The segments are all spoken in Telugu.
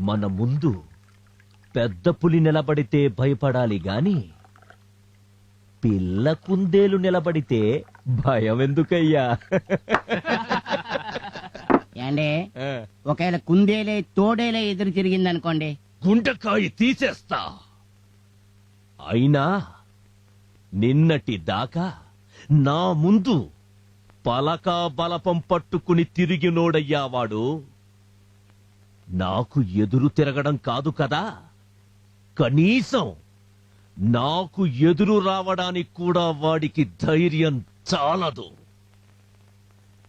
మన ముందు పెద్ద పులి నిలబడితే భయపడాలి గాని పిల్ల కుందేలు నిలబడితే భయం ఎందుకయ్యా ఏండే ఒకవేళ కుందేలే తోడేలే ఎదురు తిరిగిందనుకోండి. గుండెకాయ తీసేస్తా. అయినా నిన్నటి దాకా నా ముందు పలకా బలపం పట్టుకుని తిరిగినోడయ్యా వాడు. నాకు ఎదురు తిరగడం కాదు కదా? కనీసం నాకు ఎదురు రావడానికి కూడా వాడికి ధైర్యం చాలదు.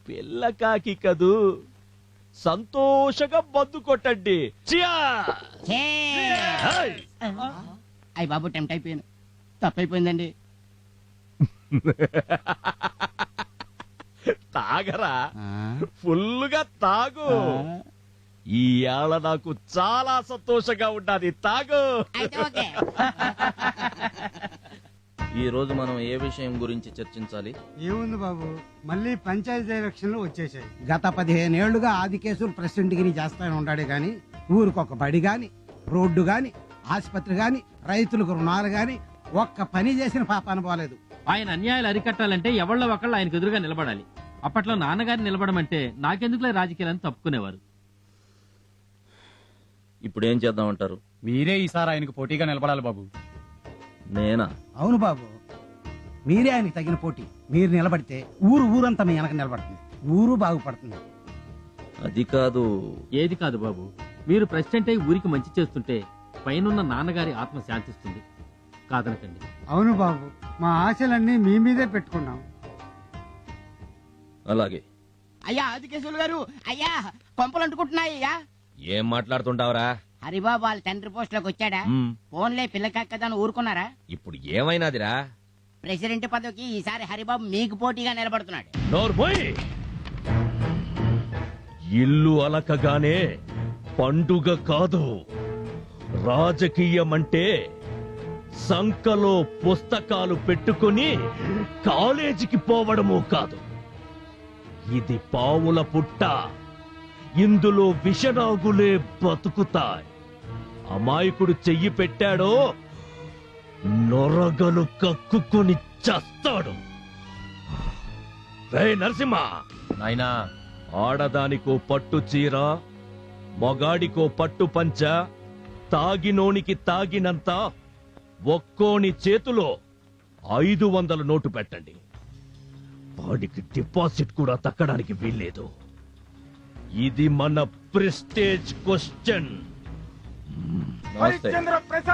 పిల్లకాకి కదూ? సంతోషంగా బద్దు కొట్టండి! అయ్య బాబు టెంప్ట్ అయిపోయాను తప్పైపోయిందండి. తాగరా. ఆ, ఫుల్లుగా తాగు. ఏళ నాకు చాలా సంతోషంగా ఉండాలి తాగు. అయితే ఓకే. ఈ రోజు మనం ఏ విషయం గురించి చర్చించాలి? ఏముంది బాబు? మళ్ళీ పంచాయతీ ఎలక్షన్లు వచ్చేసాయి గత పదిహేనేళ్ళుగా ఆది కేసులు ప్రెసిడెంట్ గిరి చేస్తానే ఉన్నాడే గాని ఊరికొక బడి గాని రోడ్డు గాని ఆసుపత్రి గాని రైతులకు రుణాలు గాని ఒక్క పని చేసిన పాపాన పోలేదు ఆయన అన్యాయాలు అరికట్టాలంటే ఎవళ్ళ ఒకళ్ళు ఆయనకు ఎదురుగా నిలబడాలి. అప్పట్లో నాన్నగారిని నిలబడమంటే నాకెందుకులే రాజకీయాలను తప్పుకునేవారు. ఇప్పుడు ఏం చేద్దామంటారు? మీరే ఈసారి ఆయనకు పోటీగా నిలబడాలి బాబు. నేనా? అవును బాబు. మీరే ఆయనకి తగిన పోటీ. మీరు నిలబడితే ఊరు ఊరంతా మీ వెనక నిలబడుతుంది. ఊరు బాగుపడుతుంది. అది కాదు. ఏది కాదు బాబు. మీరు ప్రెసిడెంట్ అయి ఊరికి మంచి చేస్తుంటే పైనున్న నాన్నగారి ఆత్మ శాంతిస్తుంది. కాదనకండి. అవును బాబు. మా ఆశలన్నీ మీ మీదే పెట్టుకున్నాం. అలాగే. అయ్యా ఆదికేశవులు గారు. అయ్యా కొంపలు అంటుకుంటున్నాయి అయ్యా. ఏం మాట్లాడుతుంటావురా? హరిబాబు వాళ్ళ తండ్రి పోస్ట్లోకి వచ్చాడా ఫోన్లే పిల్లకక్కదని ఊరుకున్నారా? ఇప్పుడు ఏమైనాదిరా? ప్రెసిడెంట్ పదవికి ఈసారి హరిబాబు మీకు పోటీగా నిలబడుతున్నాడు. ఇల్లు అలకగానే పండుగ కాదు. రాజకీయం అంటే సంకలో పుస్తకాలు పెట్టుకుని కాలేజీకి పోవడము కాదు. ఇది పావుల పుట్ట. ఇందులో విషనాగులే బతుకుతాయి. అమాయకుడు చెయ్యి పెట్టాడో నొరగలు కక్కుకొని చస్తాడు. రే నరసింహ! నాయనా! ఆడదానికో పట్టు చీర మొగాడికో పట్టు పంచ తాగినోనికి తాగినంత ఒక్కోని చేతిలో ఐదు వందల నోటు పెట్టండి. వాడికి డిపాజిట్ కూడా తక్కడానికి వీల్లేదు. ఇది మన ప్రెస్టేజ్ క్వశ్చన్. నమస్తే.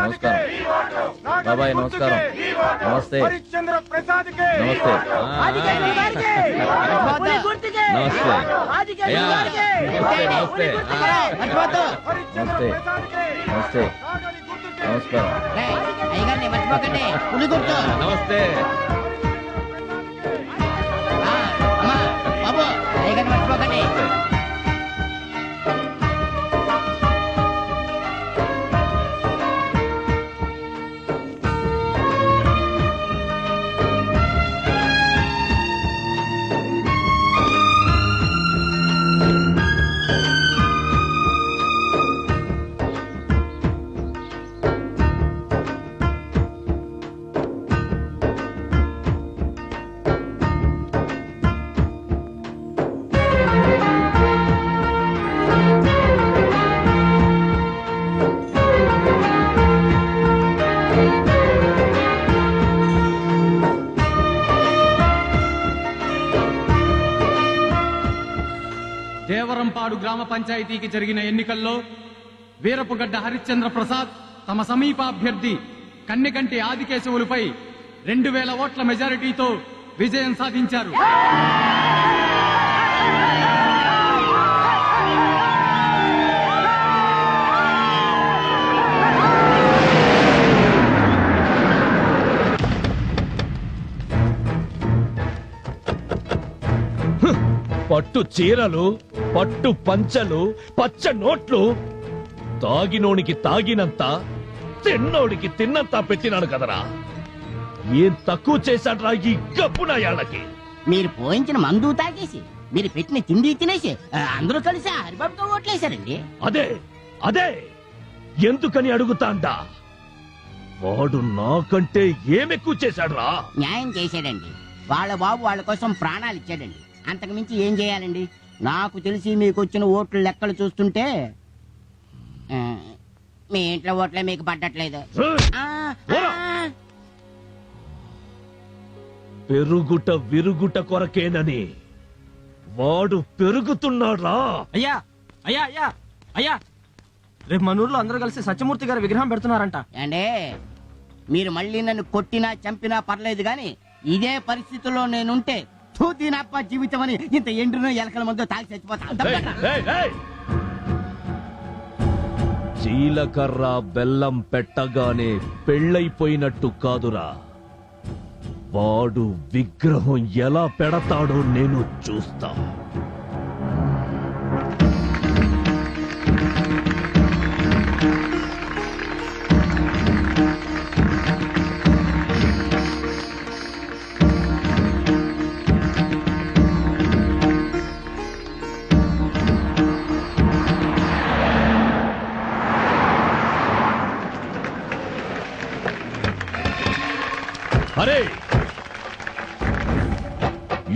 నమస్కారం. బాబాయ్ నమస్కారం. నమస్తే. నమస్తే. నమస్తే. అయ్యా. నమస్తే నమస్తే. నమస్తే. నమస్కారం. నమస్తే. దేవరంపాడు గ్రామ పంచాయతీకి జరిగిన ఎన్నికల్లో వీరపుగడ్డ హరిశ్చంద్ర ప్రసాద్ తమ సమీప అభ్యర్థి కన్నెకంటి ఆదికేశవులపై రెండు వేల ఓట్ల మెజారిటీతో విజయం సాధించారు. పట్టు చీరలు పట్టు పంచలు పచ్చ నోట్లు తాగినోనికి తాగినంత తిన్నోడికి తిన్నంత పెట్టినాను కదరా. ఏం తక్కువ చేశాడ్రా ఈ గప్పునాయాళ్ళకి మీరు పోయించిన మందు తాగేసి మీరు పెట్టిన తిండి తినేసి అందరూ కలిసి హరిబాబుతో ఓట్లేశారండి. అదే అదే ఎందుకని అడుగుతాండా? వాడు నాకంటే ఏమెక్కువ చేశాడ్రా? న్యాయం చేశాడండి. వాళ్ళ బాబు వాళ్ళ కోసం ప్రాణాలు ఇచ్చాడండి. అంతకు మించి ఏం చేయాలండి? నాకు తెలిసి మీకు వచ్చిన ఓట్ల లెక్కలు చూస్తుంటే ఆ, మీ ఇంట్లో ఓట్లే మీకు పడ్డట్లేదు. పెరుగుట విరుగుట కొరకేనని వాడు పెరుగుతున్నాడ్రా అయ్యా అయ్యా అయ్యా అయ్యా. రేపు మన ఊర్లో అందరూ కలిసి సత్యమూర్తి గారి విగ్రహం పెడుతున్నారంట. ఏండే మీరు మళ్ళీ నన్ను కొట్టినా చంపినా పర్లేదు గాని ఇదే పరిస్థితిలో నేనుంటే తూతినప్ప జీవితం అని ఇంత ఎండ్రునో ఎలకల మందు తాగి చచ్చిపోతా! జీలకర్ర బెల్లం పెట్టగానే పెళ్ళైపోయినట్టు కాదురా. వాడు విగ్రహం ఎలా పెడతాడో నేను చూస్తా.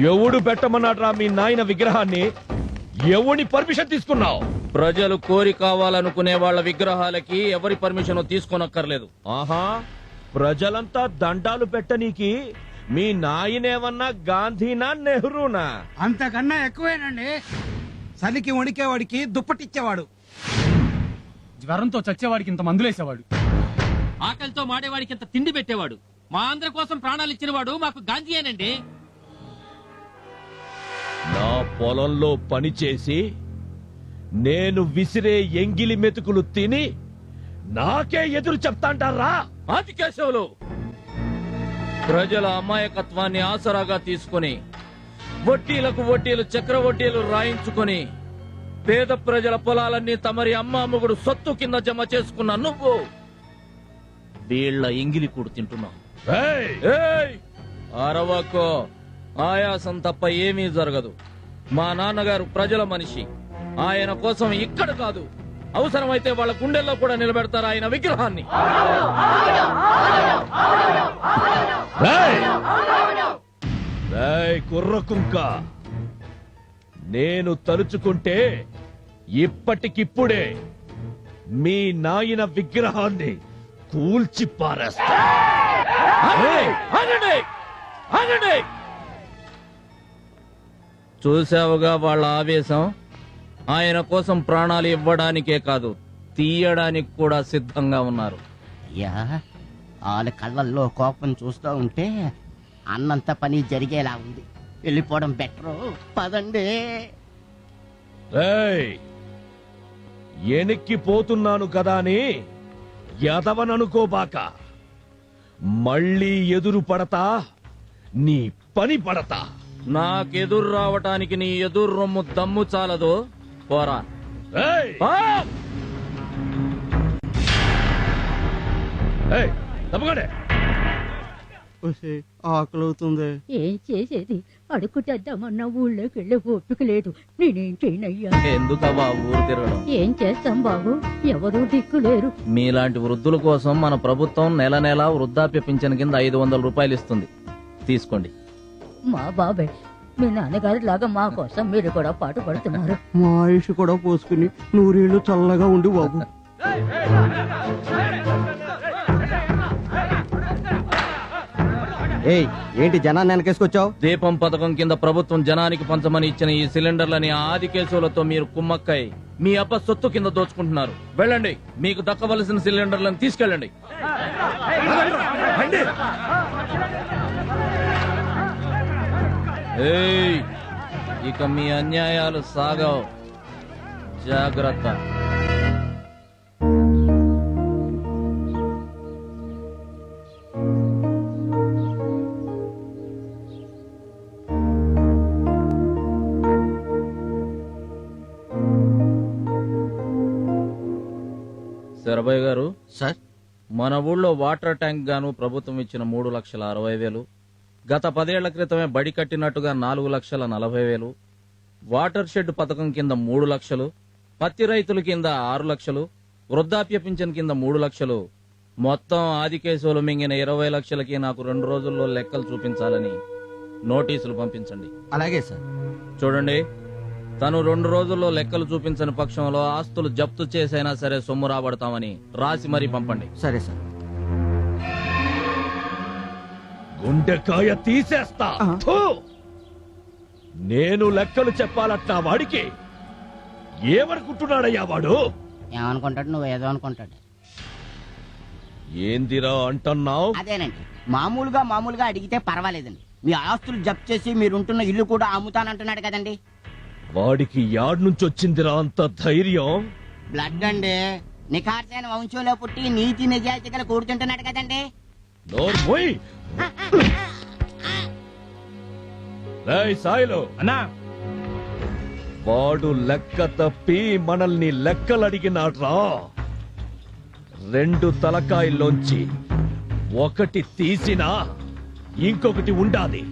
ఎవడు పెట్టమన్నాడ్రా మీ నాయన విగ్రహాన్ని? ఎవని పర్మిషన్ తీసుకున్నావు? ప్రజలు కోరి కావాలనుకునే వాళ్ళ విగ్రహాలకి ఎవరి పర్మిషన్ తీసుకోనక్కర్లేదు. ఆహా ప్రజలంతా దండాలు పెట్టనీకి మీ నాయనేమన్నా గాంధీనా నెహ్రూనా? అంతకన్నా ఎక్కువేనండి. చలికి వణికేవాడికి దుప్పటిచ్చేవాడు. జ్వరంతో చచ్చేవాడికి ఇంత మందులేసేవాడు. ఆకలితో మాడేవాడికి ఇంత తిండి పెట్టేవాడు. మా అందరి కోసం ప్రాణాలు ఇచ్చినవాడు మాకు గాంధీయేనండి. నా పొలంలో పనిచేసి నేను విసిరే ఎంగిలి మెతుకులు తిని నాకే ఎదురు చెప్తాంటారా? ఆదికేశవులు ప్రజల అమాయకత్వాన్ని ఆసరాగా తీసుకుని వడ్డీలకు వడ్డీలు చక్ర వడ్డీలు రాయించుకుని పేద ప్రజల పొలాలన్నీ తమరి అమ్మాముగుడు సొత్తు కింద జమ చేసుకున్న నువ్వు వీళ్ళ ఎంగిలి కూడు తింటున్నావు! అరవకో! ఆయాసం తప్ప ఏమీ జరగదు. మా నాన్నగారు ప్రజల మనిషి. ఆయన కోసం ఇక్కడ కాదు. అవసరమైతే వాళ్ళ గుండెల్లో కూడా నిలబెడతారు ఆయన విగ్రహాన్ని. కుర్ర కుంక. నేను తలుచుకుంటే ఇప్పటికిప్పుడే మీ నాయన విగ్రహాన్ని కూల్చి పారేస్తా చూశావుగా వాళ్ళ ఆవేశం? ఆయన కోసం ప్రాణాలు ఇవ్వడానికే కాదు తీయడానికి కూడా సిద్ధంగా ఉన్నారు. అయ్యా వాళ్ళ కళ్ళల్లో కోపం చూస్తూ ఉంటే అన్నంత పని జరిగేలా ఉంది. వెళ్ళిపోవడం బెటరు. పదండి. ఏయ్ ఎనిక్కి పోతున్నాను కదా అని ఎదవననుకోబాక మళ్ళీ ఎదురు పడతా నీ పని పడతా. నాకెదురు రావటానికి నీ ఎదురు రొమ్ము దమ్ము చాలదు పోరా. ఏయ్! పో! ఏయ్, తప్పకండి. ఆకలవుతుంది. ఏం చేసేది? అడుగుతేద్దామన్న ఊళ్ళోకి వెళ్ళే ఓపిక లేదు. నేనేం చేయనయ్యా? ఎందుకవ్వా ఊరు తిరగడం? ఏం చేస్తాం బాబు? ఎవరూ దిక్కు లేరు మీలాంటి వృద్ధుల కోసం మన ప్రభుత్వం నెల నెల వృద్ధాప్య పింఛన్ కింద ఐదు వందల రూపాయలు ఇస్తుంది. తీసుకోండి. మా బాబాయ్ మీ నాన్నగారి లాగా మా కోసం మీరు కూడా పాటు పడుతున్నారు. మా ఆయుష్ కూడా పోసుకుని నూరేళ్ళు చల్లగా ఉండి బాబు. ఏయ్ ఏంటి జనాన్ని వెనకేసుకొచ్చావు? దీపం పథకం కింద ప్రభుత్వం జనానికి పంచమని ఇచ్చిన ఈ సిలిండర్లని ఆది కేసులతో మీరు కుమ్మక్కై మీ అబ్బ సొత్తు కింద దోచుకుంటున్నారు. వెళ్ళండి మీకు దక్కవలసిన సిలిండర్లను తీసుకెళ్ళండి. ఏయ్, ఇక మీ అన్యాయాలు సాగవు. జాగ్రత్త. శరభయ్య గారు సార్? మన ఊళ్ళో వాటర్ ట్యాంక్ గాను ప్రభుత్వం ఇచ్చిన మూడు లక్షల అరవై వేలు గత పదేళ్ళ క్రితమే బడి కట్టినట్టుగా నాలుగు లక్షల నలభై వేలు వాటర్ షెడ్ పథకం కింద మూడు లక్షలు పత్తి రైతుల కింద ఆరు లక్షలు వృద్ధాప్య పింఛన్ కింద మూడు లక్షలు. మొత్తం ఆదికేశవులు మింగిన ఇరవై లక్షలకి నాకు రెండు రోజుల్లో లెక్కలు చూపించాలని నోటీసులు పంపించండి. అలాగే సార్. చూడండి తను రెండు రోజుల్లో లెక్కలు చూపించని పక్షంలో ఆస్తులు జప్తు చేసైనా సరే సొమ్ము రాబడతామని రాసి మరీ పంపండి. సరే సార్. గుండెకాయ తీసేస్తా. థూ! నేను లెక్కలు చెప్పాలట్నా వాడికి ఏమనుకుంటున్నాడయ్యా వాడు? ఏమనుకుంటాడు? నువ్వు ఏదో అనుకుంటాడు. ఏందిరా అంటున్నావు? అదేనండి. మామూలుగా మామూలుగా అడిగితే పర్వాలేదండి. మీ ఆస్తులు జప్తు చేసి మీరుంటున్న ఇల్లు కూడా అమ్ముతానంటున్నాడు కదండి. వాడికి యాడ్ నుంచి వచ్చిందిరా అంత ధైర్యం? బ్లడ్ అండి. నిఖార్సైన వంశంలో పుట్టి నీతి నిజాయితీ గల కూడుతుంటున్నాడు కదండి. నోర్మోయ్! సాయిలు. అన్నా. వాడు లెక్క తప్పి మనల్ని లెక్కలడిగినాడ్రా. రెండు తలకాయల్లోంచి ఒకటి తీసినా ఇంకొకటి ఉండాలి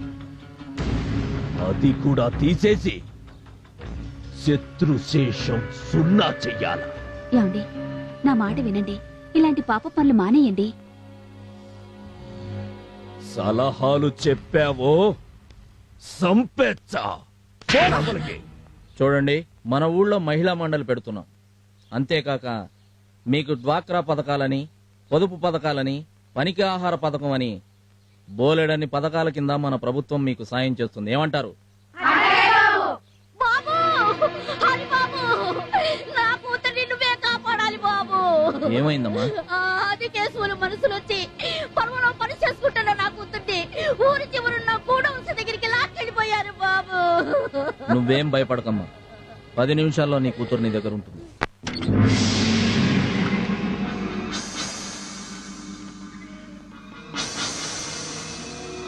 అది కూడా తీసేసి శత్రుశేషం సున్నా చెయ్యాల. ఏమండి? నా మాట వినండి. ఇలాంటి పాప పనులు మానేయండి. సలహాలు చెప్పావో? సంపెచ్చా. చూడండి మన ఊళ్ళో మహిళా మండలి పెడుతున్నాం. అంతేకాక మీకు డ్వాక్రా పథకాలని పొదుపు పథకాలని పనికి ఆహార పథకం అని బోలెడన్ని పథకాల కింద మన ప్రభుత్వం మీకు సాయం చేస్తుంది. ఏమంటారు? బాబు! హరి బాబు! నా కూతుర్ని నువ్వే కాపాడాలి బాబు! ఏమైందమ్మా? ఆ, అది కేసులు మనసులు వచ్చి పర్వలో పని నువ్వేం భయపడకమ్మా. పది నిమిషాల్లో నీ కూతురు నీ దగ్గర ఉంటుంది.